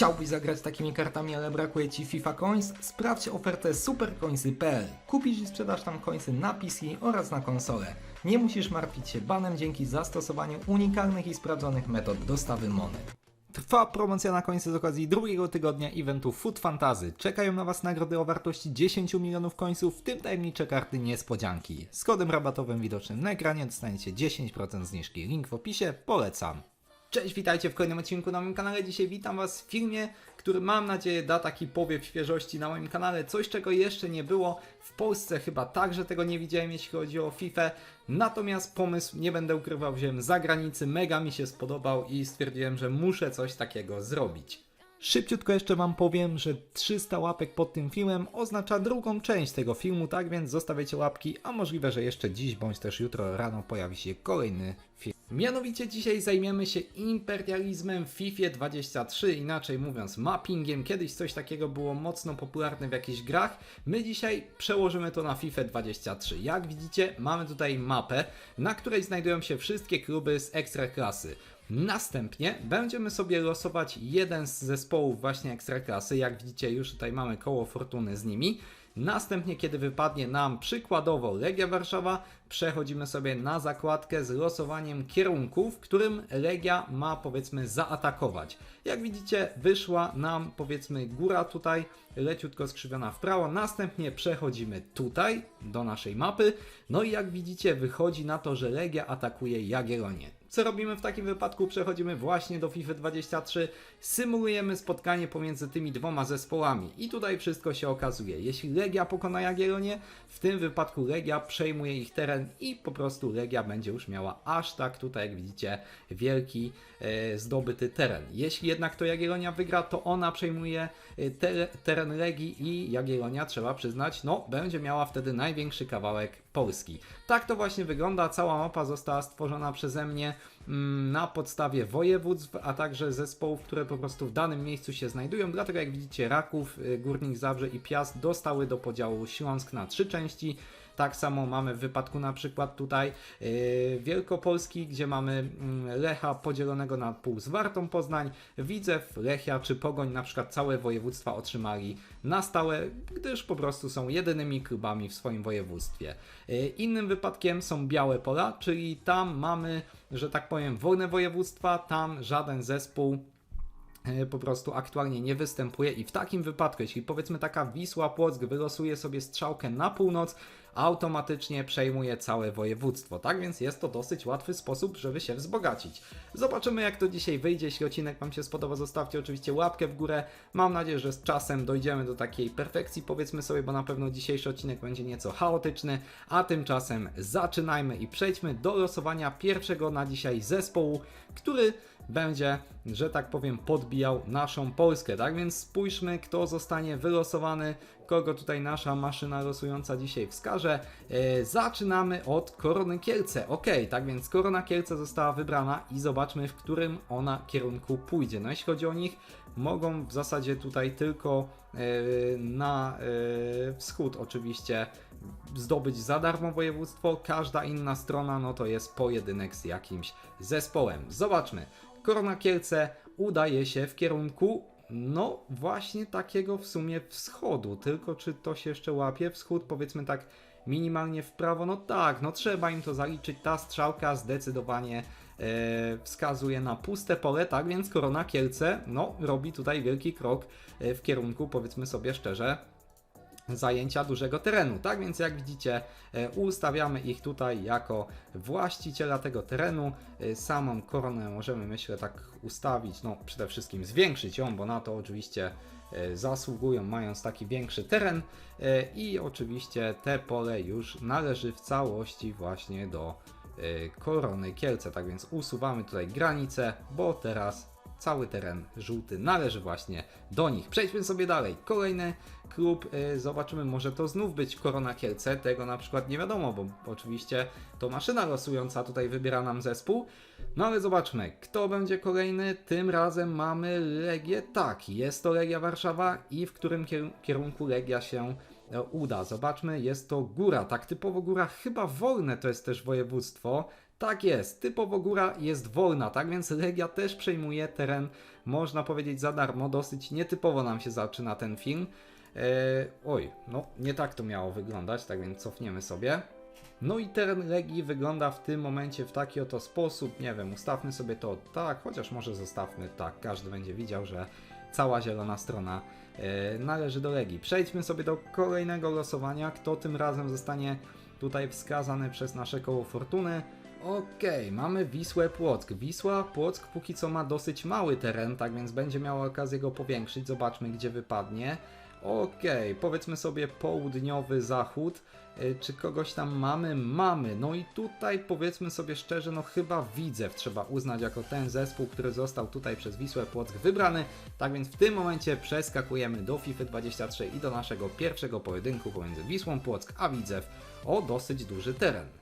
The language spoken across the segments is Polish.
Chciałbyś zagrać takimi kartami, ale brakuje Ci FIFA Coins? Sprawdź ofertę supercoinsy.pl. Kupisz i sprzedasz tam coinsy na PC oraz na konsolę. Nie musisz martwić się banem dzięki zastosowaniu unikalnych i sprawdzonych metod dostawy monet. Trwa promocja na końcu z okazji drugiego tygodnia eventu Food Fantasy. Czekają na Was nagrody o wartości 10 milionów końców, w tym tajemnicze karty niespodzianki. Z kodem rabatowym widocznym na ekranie dostaniecie 10% zniżki. Link w opisie, polecam. Cześć, witajcie w kolejnym odcinku na moim kanale. Dzisiaj witam Was w filmie, który mam nadzieję da taki powiew świeżości na moim kanale. Coś, czego jeszcze nie było. W Polsce chyba także tego nie widziałem, jeśli chodzi o FIFA. Natomiast pomysł, nie będę ukrywał, wziąłem z zagranicy, mega mi się spodobał i stwierdziłem, że muszę coś takiego zrobić. Szybciutko jeszcze Wam powiem, że 300 łapek pod tym filmem oznacza drugą część tego filmu, tak więc zostawiajcie łapki, a możliwe, że jeszcze dziś bądź też jutro rano pojawi się kolejny film. Mianowicie dzisiaj zajmiemy się imperializmem w FIFA 23, inaczej mówiąc mappingiem. Kiedyś coś takiego było mocno popularne w jakichś grach. My dzisiaj przełożymy to na FIFA 23. Jak widzicie, mamy tutaj mapę, na której znajdują się wszystkie kluby z ekstraklasy. Następnie będziemy sobie losować jeden z zespołów właśnie ekstraklasy. Jak widzicie, już tutaj mamy koło fortuny z nimi. Następnie, kiedy wypadnie nam przykładowo Legia Warszawa, przechodzimy sobie na zakładkę z losowaniem kierunku, w którym Legia ma powiedzmy zaatakować. Jak widzicie, wyszła nam powiedzmy góra tutaj, leciutko skrzywiona w prawo. Następnie przechodzimy tutaj do naszej mapy. No i jak widzicie, wychodzi na to, że Legia atakuje Jagiellonię. Co robimy w takim wypadku? Przechodzimy właśnie do FIFA 23, symulujemy spotkanie pomiędzy tymi dwoma zespołami i tutaj wszystko się okazuje. Jeśli Legia pokona Jagiellonię, w tym wypadku Legia przejmuje ich teren i po prostu Legia będzie już miała aż tak tutaj, jak widzicie, wielki e, zdobyty teren. Jeśli jednak to Jagiellonia wygra, to ona przejmuje e, te, teren Legii i Jagiellonia, trzeba przyznać, no będzie miała wtedy największy kawałek Polski. Tak to właśnie wygląda. Cała mapa została stworzona przeze mnie na podstawie województw, a także zespołów, które po prostu w danym miejscu się znajdują. Dlatego jak widzicie Raków, y, Górnik Zabrze i Piast dostały do podziału Śląsk na trzy części. Tak samo mamy w wypadku na przykład tutaj yy, Wielkopolski, gdzie mamy mm, Lecha podzielonego na pół z Wartą Poznań, Widzew, Lechia czy Pogoń na przykład całe województwa otrzymali na stałe, gdyż po prostu są jedynymi klubami w swoim województwie. Yy, innym wypadkiem są Białe Pola, czyli tam mamy, że tak powiem, wolne województwa, tam żaden zespół e, po prostu aktualnie nie występuje i w takim wypadku, jeśli powiedzmy taka Wisła Płock wylosuje sobie strzałkę na północ, automatycznie przejmuje całe województwo. Tak więc jest to dosyć łatwy sposób, żeby się wzbogacić. Zobaczymy jak to dzisiaj wyjdzie. Jeśli odcinek Wam się spodoba, zostawcie oczywiście łapkę w górę. Mam nadzieję, że z czasem dojdziemy do takiej perfekcji, powiedzmy sobie, bo na pewno dzisiejszy odcinek będzie nieco chaotyczny, a tymczasem zaczynajmy i przejdźmy do losowania pierwszego na dzisiaj zespołu, który będzie, że tak powiem, podbijał naszą Polskę. Tak więc spójrzmy, kto zostanie wylosowany, kogo tutaj nasza maszyna losująca dzisiaj wskaże. E, zaczynamy od Korony Kielce. Ok, tak więc Korona Kielce została wybrana i zobaczmy, w którym ona kierunku pójdzie. No jeśli chodzi o nich, mogą w zasadzie tutaj tylko e, na e, wschód oczywiście zdobyć za darmo województwo. Każda inna strona no to jest pojedynek z jakimś zespołem. Zobaczmy. Korona Kielce udaje się w kierunku no właśnie takiego w sumie wschodu, tylko czy to się jeszcze łapie? Wschód powiedzmy tak minimalnie w prawo, no tak, no trzeba im to zaliczyć, ta strzałka zdecydowanie e, wskazuje na puste pole, tak więc Korona Kielce, no robi tutaj wielki krok e, w kierunku powiedzmy sobie szczerze zajęcia dużego terenu. Tak więc jak widzicie, e, ustawiamy ich tutaj jako właściciela tego terenu. E, Samą koronę możemy myślę tak ustawić, no przede wszystkim zwiększyć ją, bo na to oczywiście e, zasługują, mając taki większy teren i oczywiście te pole już należy w całości właśnie do korony Kielce. Tak więc usuwamy tutaj granice, bo teraz cały teren żółty należy właśnie do nich. Przejdźmy sobie dalej. Kolejny klub, y, zobaczymy, może to znów być Korona Kielce, tego na przykład nie wiadomo, bo oczywiście to maszyna losująca tutaj wybiera nam zespół. No ale zobaczmy, kto będzie kolejny. Tym razem mamy Legię. Tak, jest to Legia Warszawa i w którym kier- kierunku Legia się e, uda. Zobaczmy, jest to góra, tak typowo góra, chyba wolne to jest też województwo. Tak jest, typowo góra jest wolna, tak więc Legia też przejmuje teren, można powiedzieć, za darmo. Dosyć nietypowo nam się zaczyna ten film. Eee, oj, no nie tak to miało wyglądać, tak więc cofniemy sobie. No i teren Legii wygląda w tym momencie w taki oto sposób, nie wiem, ustawmy sobie to tak, chociaż może zostawmy tak, każdy będzie widział, że cała zielona strona e, należy do Legii. Przejdźmy sobie do kolejnego losowania, kto tym razem zostanie tutaj wskazany przez nasze koło fortuny. Okej, mamy Wisłę Płock. Wisła Płock póki co ma dosyć mały teren, tak więc będzie miała okazję go powiększyć. Zobaczmy gdzie wypadnie. Okej, powiedzmy sobie południowy zachód. Y, Czy kogoś tam mamy? Mamy. No i tutaj powiedzmy sobie szczerze, no chyba Widzew trzeba uznać jako ten zespół, który został tutaj przez Wisłę Płock wybrany. Tak więc w tym momencie przeskakujemy do FIFA 23 i do naszego pierwszego pojedynku pomiędzy Wisłą Płock a Widzew o dosyć duży teren.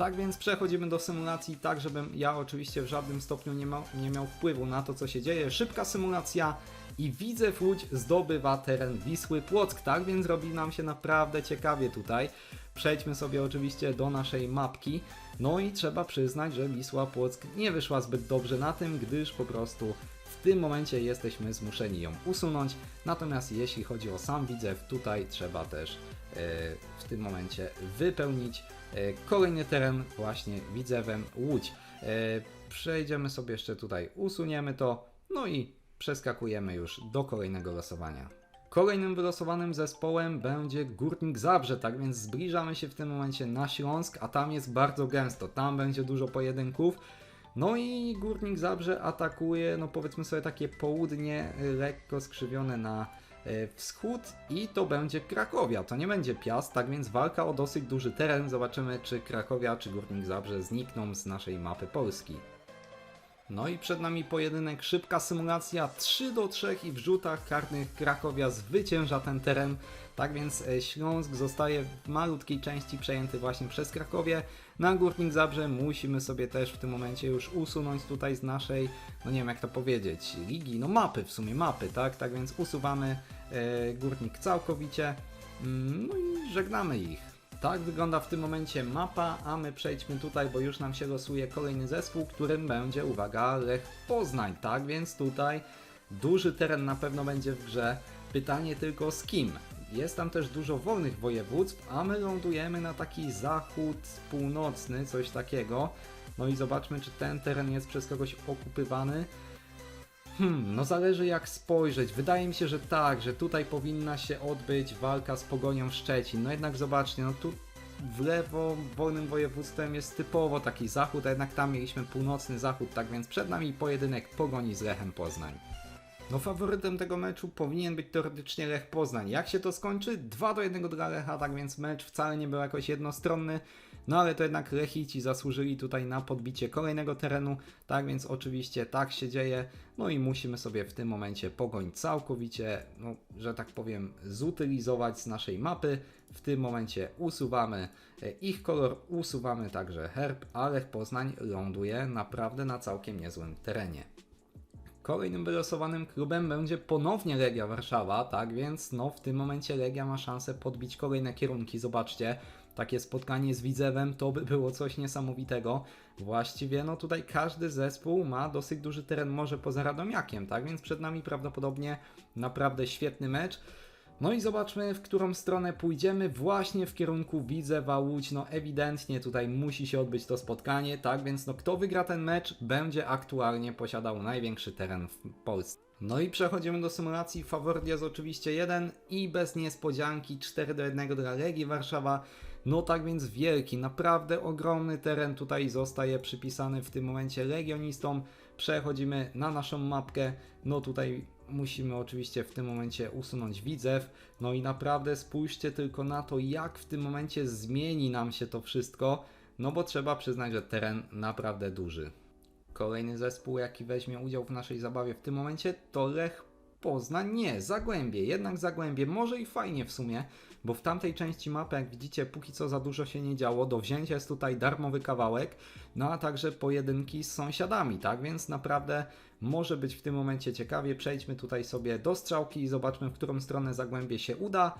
Tak więc przechodzimy do symulacji, tak żebym ja oczywiście w żadnym stopniu nie, ma, nie miał wpływu na to, co się dzieje. Szybka symulacja i widzę Łódź zdobywa teren Wisły Płock, tak więc robi nam się naprawdę ciekawie tutaj. Przejdźmy sobie oczywiście do naszej mapki. No i trzeba przyznać, że Wisła Płock nie wyszła zbyt dobrze na tym, gdyż po prostu w tym momencie jesteśmy zmuszeni ją usunąć. Natomiast jeśli chodzi o sam Widzew, tutaj trzeba też w tym momencie wypełnić e, kolejny teren właśnie Widzewem Łódź. E, Przejdziemy sobie jeszcze tutaj, usuniemy to, no i przeskakujemy już do kolejnego losowania. Kolejnym wylosowanym zespołem będzie Górnik Zabrze, tak więc zbliżamy się w tym momencie na Śląsk, a tam jest bardzo gęsto, tam będzie dużo pojedynków. No i Górnik Zabrze atakuje, no powiedzmy sobie takie południe lekko skrzywione na wschód i to będzie Krakowia, to nie będzie Piast, tak więc walka o dosyć duży teren. Zobaczymy czy Krakowia czy Górnik Zabrze znikną z naszej mapy Polski. No i przed nami pojedynek, szybka symulacja 3 do 3 i w rzutach karnych Krakowia zwycięża ten teren. Tak więc e, Śląsk zostaje w malutkiej części przejęty właśnie przez Krakowie. Na Górnik Zabrze musimy sobie też w tym momencie już usunąć tutaj z naszej, no nie wiem jak to powiedzieć, ligi, no mapy w sumie, mapy, tak? Tak więc usuwamy e, Górnik całkowicie, mm, no i żegnamy ich. Tak wygląda w tym momencie mapa, a my przejdźmy tutaj, bo już nam się losuje kolejny zespół, którym będzie, uwaga, Lech Poznań, tak? Więc tutaj duży teren na pewno będzie w grze. Pytanie tylko z kim? Jest tam też dużo wolnych województw, a my lądujemy na taki zachód północny, coś takiego. No i zobaczmy, czy ten teren jest przez kogoś okupywany. Hmm, no zależy jak spojrzeć. Wydaje mi się, że tak, że tutaj powinna się odbyć walka z Pogonią Szczecin. No jednak zobaczcie, no tu w lewo wolnym województwem jest typowo taki zachód, a jednak tam mieliśmy północny zachód, tak więc przed nami pojedynek Pogoni z Lechem Poznań. No faworytem tego meczu powinien być teoretycznie Lech Poznań. Jak się to skończy? 2 do 1 dla Lecha, tak więc mecz wcale nie był jakoś jednostronny. No ale to jednak Lechici zasłużyli tutaj na podbicie kolejnego terenu, tak więc oczywiście tak się dzieje. No i musimy sobie w tym momencie pogoń całkowicie, no, że tak powiem, zutylizować z naszej mapy. W tym momencie usuwamy e, ich kolor, usuwamy także herb, a Lech Poznań ląduje naprawdę na całkiem niezłym terenie. Kolejnym wylosowanym klubem będzie ponownie Legia Warszawa, tak więc no w tym momencie Legia ma szansę podbić kolejne kierunki. Zobaczcie, takie spotkanie z Widzewem to by było coś niesamowitego. Właściwie no tutaj każdy zespół ma dosyć duży teren, może poza Radomiakiem, tak więc przed nami prawdopodobnie naprawdę świetny mecz. No i zobaczmy, w którą stronę pójdziemy. Właśnie w kierunku Widzewa Łódź. No ewidentnie tutaj musi się odbyć to spotkanie, tak więc no kto wygra ten mecz, będzie aktualnie posiadał największy teren w Polsce. No i przechodzimy do symulacji. Faworyt jest oczywiście jeden i bez niespodzianki 4 do 1 dla Legii Warszawa. No tak więc wielki, naprawdę ogromny teren tutaj zostaje przypisany w tym momencie Legionistom. Przechodzimy na naszą mapkę. No tutaj musimy oczywiście w tym momencie usunąć widzew. No i naprawdę spójrzcie tylko na to, jak w tym momencie zmieni nam się to wszystko. No bo trzeba przyznać, że teren naprawdę duży. Kolejny zespół, jaki weźmie udział w naszej zabawie w tym momencie, to Lech Poznań. Nie, Zagłębie. Jednak Zagłębie może i fajnie w sumie, bo w tamtej części mapy, jak widzicie, póki co za dużo się nie działo. Do wzięcia jest tutaj darmowy kawałek, no a także pojedynki z sąsiadami, tak? Więc naprawdę może być w tym momencie ciekawie. Przejdźmy tutaj sobie do strzałki i zobaczmy, w którą stronę Zagłębie się uda.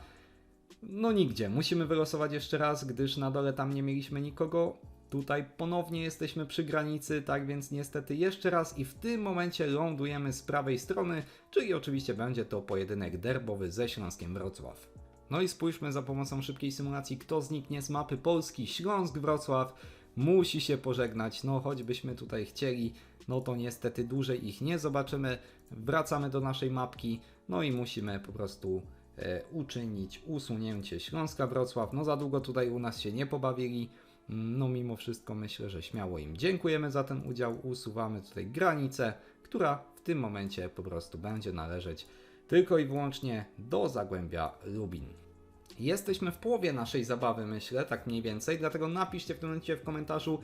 No nigdzie. Musimy wylosować jeszcze raz, gdyż na dole tam nie mieliśmy nikogo. Tutaj ponownie jesteśmy przy granicy, tak więc niestety jeszcze raz i w tym momencie lądujemy z prawej strony, czyli oczywiście będzie to pojedynek derbowy ze Śląskiem Wrocław. No i spójrzmy za pomocą szybkiej symulacji, kto zniknie z mapy Polski. Śląsk Wrocław musi się pożegnać. No choćbyśmy tutaj chcieli, no to niestety dłużej ich nie zobaczymy. Wracamy do naszej mapki, no i musimy po prostu e, uczynić usunięcie Śląska Wrocław. No za długo tutaj u nas się nie pobawili. No mimo wszystko myślę, że śmiało im dziękujemy za ten udział. Usuwamy tutaj granicę, która w tym momencie po prostu będzie należeć tylko i wyłącznie do Zagłębia Lubin. Jesteśmy w połowie naszej zabawy, myślę, tak mniej więcej, dlatego napiszcie w tym momencie w komentarzu,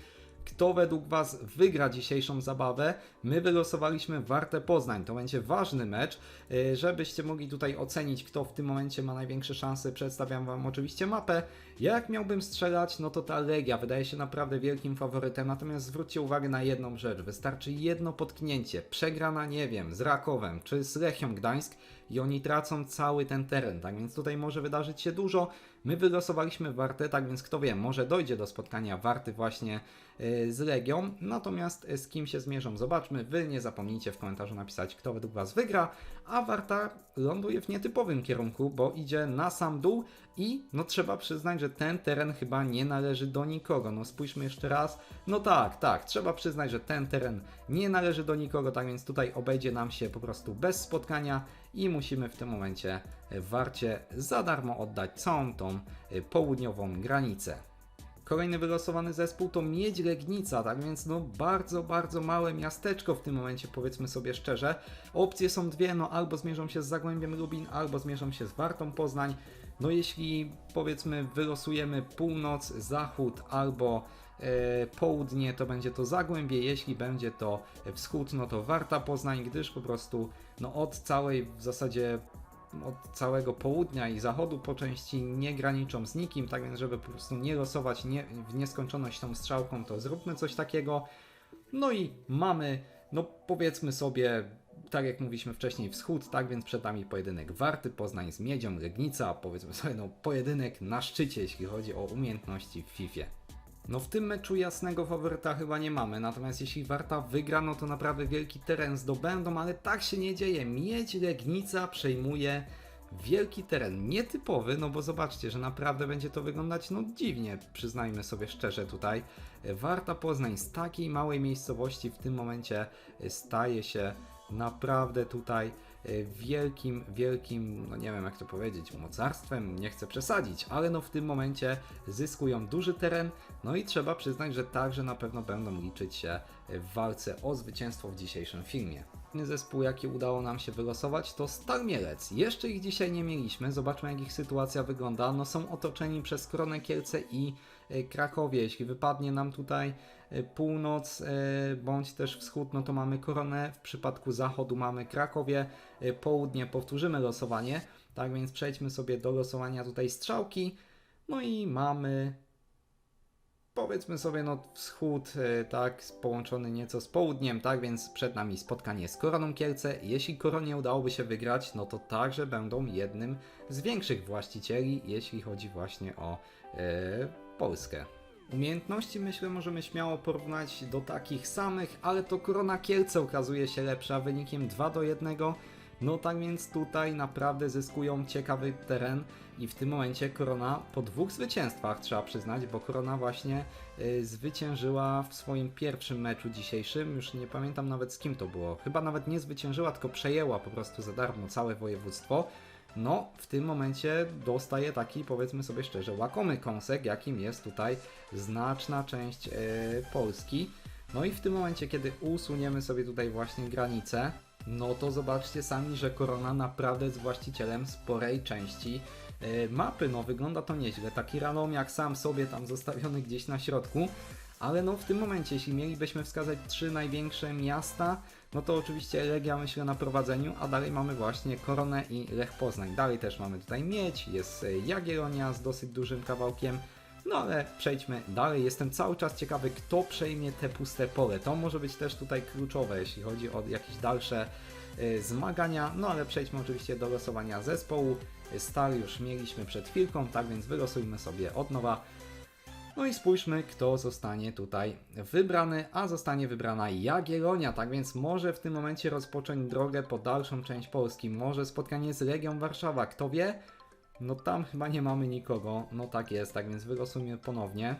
kto według Was wygra dzisiejszą zabawę. My wylosowaliśmy Wartę Poznań. To będzie ważny mecz, yy, żebyście mogli tutaj ocenić, kto w tym momencie ma największe szanse. Przedstawiam Wam oczywiście mapę. Ja jak miałbym strzelać, no to ta Legia wydaje się naprawdę wielkim faworytem, natomiast zwróćcie uwagę na jedną rzecz. Wystarczy jedno potknięcie, przegrana, nie wiem, z Rakowem czy z Lechią Gdańsk i oni tracą cały ten teren, tak więc tutaj może wydarzyć się dużo. My wylosowaliśmy Wartę, tak więc kto wie, może dojdzie do spotkania Warty właśnie z Legią, natomiast yy, z kim się zmierzą, zobaczmy. Wy nie zapomnijcie w komentarzu napisać, kto według Was wygra, a Warta ląduje w nietypowym kierunku, bo idzie na sam dół i no trzeba przyznać, że ten teren chyba nie należy do nikogo. No spójrzmy jeszcze raz. No tak, tak, trzeba przyznać, że ten teren nie należy do nikogo, tak więc tutaj obejdzie nam się po prostu bez spotkania i musimy w tym momencie Warcie za darmo oddać całą tą y, południową granicę. Kolejny wylosowany zespół to Miedź Legnica, tak więc no bardzo, bardzo małe miasteczko w tym momencie, powiedzmy sobie szczerze. Opcje są dwie, no albo zmierzą się z Zagłębiem Lubin, albo zmierzą się z Wartą Poznań. No jeśli powiedzmy wylosujemy północ, zachód albo e, południe, to będzie to Zagłębie, jeśli będzie to wschód, no to Warta Poznań, gdyż po prostu no od całej w zasadzie od całego południa i zachodu po części nie graniczą z nikim, tak więc żeby po prostu nie losować nie, w nieskończoność tą strzałką, to zróbmy coś takiego. No i mamy, no powiedzmy sobie, tak jak mówiliśmy wcześniej, wschód, tak więc przed nami pojedynek Warty, Poznań z Miedzią, Legnica, powiedzmy sobie, no pojedynek na szczycie, jeśli chodzi o umiejętności w FIFA. No w tym meczu jasnego faworyta chyba nie mamy, natomiast jeśli Warta wygra, no to naprawdę wielki teren zdobędą, ale tak się nie dzieje. Miedź Legnica przejmuje wielki teren, nietypowy, no bo zobaczcie, że naprawdę będzie to wyglądać no dziwnie, przyznajmy sobie szczerze tutaj. Warta Poznań z takiej małej miejscowości w tym momencie staje się naprawdę tutaj wielkim, wielkim, no nie wiem jak to powiedzieć, mocarstwem, nie chcę przesadzić, ale no w tym momencie zyskują duży teren, no i trzeba przyznać, że także na pewno będą liczyć się w walce o zwycięstwo w dzisiejszym filmie. Inny zespół, jaki udało nam się wylosować, to Stal Mielec. Jeszcze ich dzisiaj nie mieliśmy, zobaczmy jak ich sytuacja wygląda. No są otoczeni przez Koronę Kielce i Krakowie. Jeśli wypadnie nam tutaj e, północ e, bądź też wschód, no to mamy Koronę. W przypadku zachodu mamy Krakowie. E, Południe powtórzymy losowanie. Tak więc przejdźmy sobie do losowania tutaj strzałki. No i mamy powiedzmy sobie, no wschód, e, tak, połączony nieco z południem, tak, więc przed nami spotkanie z Koroną Kielce. Jeśli Koronie udałoby się wygrać, no to także będą jednym z większych właścicieli, jeśli chodzi właśnie o e, Polskę. Umiejętności myślę możemy śmiało porównać do takich samych, ale to Korona Kielce okazuje się lepsza wynikiem 2 do 1. No tak więc tutaj naprawdę zyskują ciekawy teren i w tym momencie Korona po dwóch zwycięstwach trzeba przyznać, bo Korona właśnie y, zwyciężyła w swoim pierwszym meczu dzisiejszym, już nie pamiętam nawet z kim to było, chyba nawet nie zwyciężyła, tylko przejęła po prostu za darmo całe województwo. No, w tym momencie dostaje taki, powiedzmy sobie szczerze, łakomy kąsek, jakim jest tutaj znaczna część y, Polski. No i w tym momencie, kiedy usuniemy sobie tutaj właśnie granicę, no to zobaczcie sami, że Korona naprawdę jest właścicielem sporej części e, mapy. No wygląda to nieźle. Taki Radomiak sam sobie tam zostawiony gdzieś na środku. Ale no w tym momencie, jeśli mielibyśmy wskazać trzy największe miasta, no to oczywiście Legia myślę na prowadzeniu, a dalej mamy właśnie Koronę i Lech Poznań. Dalej też mamy tutaj Miedź, jest e, Jagiellonia z dosyć dużym kawałkiem. No ale przejdźmy dalej. Jestem cały czas ciekawy, kto przejmie te puste pole. To może być też tutaj kluczowe, jeśli chodzi o jakieś dalsze y, zmagania. No ale przejdźmy oczywiście do losowania zespołu. Stal już mieliśmy przed chwilką, tak więc wylosujmy sobie od nowa. No i spójrzmy, kto zostanie tutaj wybrany, a zostanie wybrana Jagiellonia, tak więc może w tym momencie rozpocząć drogę po dalszą część Polski, może spotkanie z Legią Warszawa, kto wie? No tam chyba nie mamy nikogo, no tak jest, tak więc wylosujmy ponownie.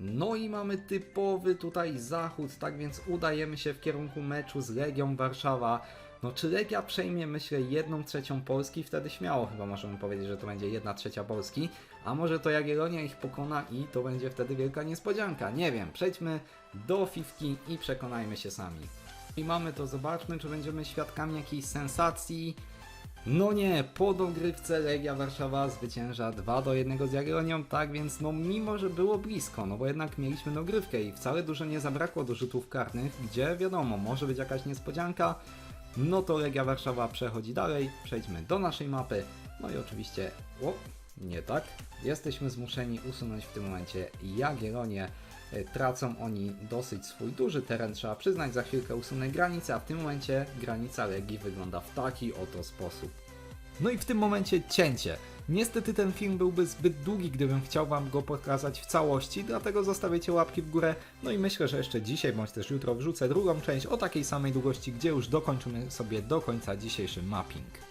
No i mamy typowy tutaj zachód, tak więc udajemy się w kierunku meczu z Legią Warszawa. No czy Legia przejmie, myślę, jedną trzecią Polski? Wtedy śmiało chyba możemy powiedzieć, że to będzie jedna trzecia Polski. A może to Jagiellonia ich pokona i to będzie wtedy wielka niespodzianka. Nie wiem, przejdźmy do fifki i przekonajmy się sami. I mamy to, zobaczmy, czy będziemy świadkami jakiejś sensacji. No nie, po dogrywce Legia Warszawa zwycięża 2 do 1 z Jagiellonią, tak więc no mimo, że było blisko, no bo jednak mieliśmy dogrywkę i wcale dużo nie zabrakło do rzutów karnych, gdzie wiadomo, może być jakaś niespodzianka, no to Legia Warszawa przechodzi dalej, przejdźmy do naszej mapy, no i oczywiście, o, nie tak, jesteśmy zmuszeni usunąć w tym momencie Jagiellonię, E, Tracą oni dosyć swój duży teren, trzeba przyznać, za chwilkę usunę granicę, a w tym momencie granica Legii wygląda w taki oto sposób. No i w tym momencie cięcie. Niestety ten film byłby zbyt długi, gdybym chciał Wam go pokazać w całości, dlatego zostawiacie łapki w górę. No i myślę, że jeszcze dzisiaj bądź też jutro wrzucę drugą część o takiej samej długości, gdzie już dokończymy sobie do końca dzisiejszy mapping.